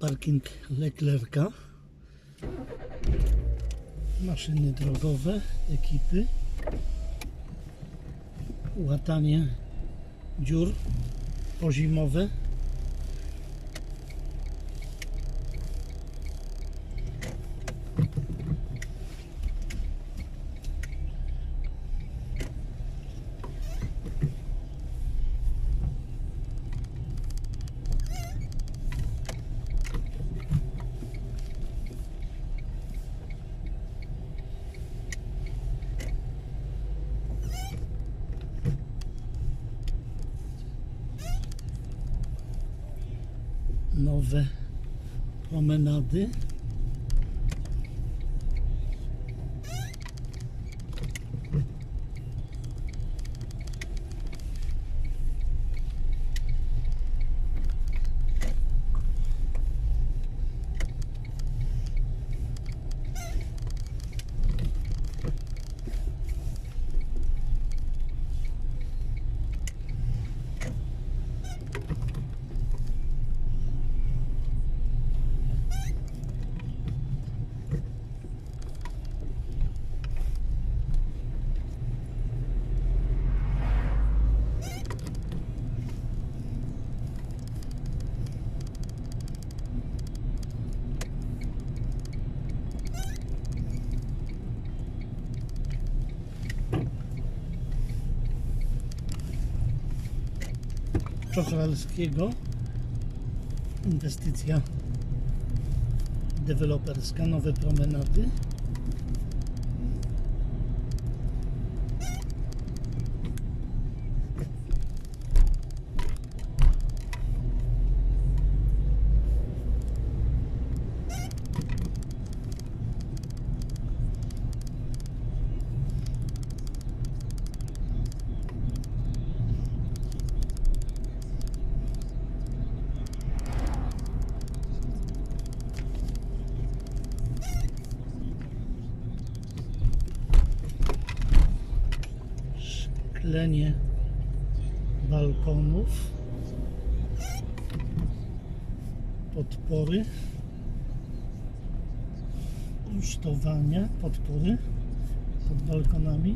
parking Leclerca. Maszyny drogowe, ekipy. Łatanie dziur pozimowe. Nowe promenady. Czochralskiego. Inwestycja deweloperska, nowe promenady. Szklenie balkonów. Podpory. Rusztowania, podpory pod balkonami.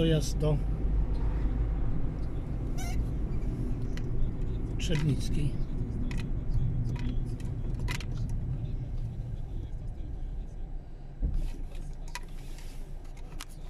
Dojazd do Trzebnickiej.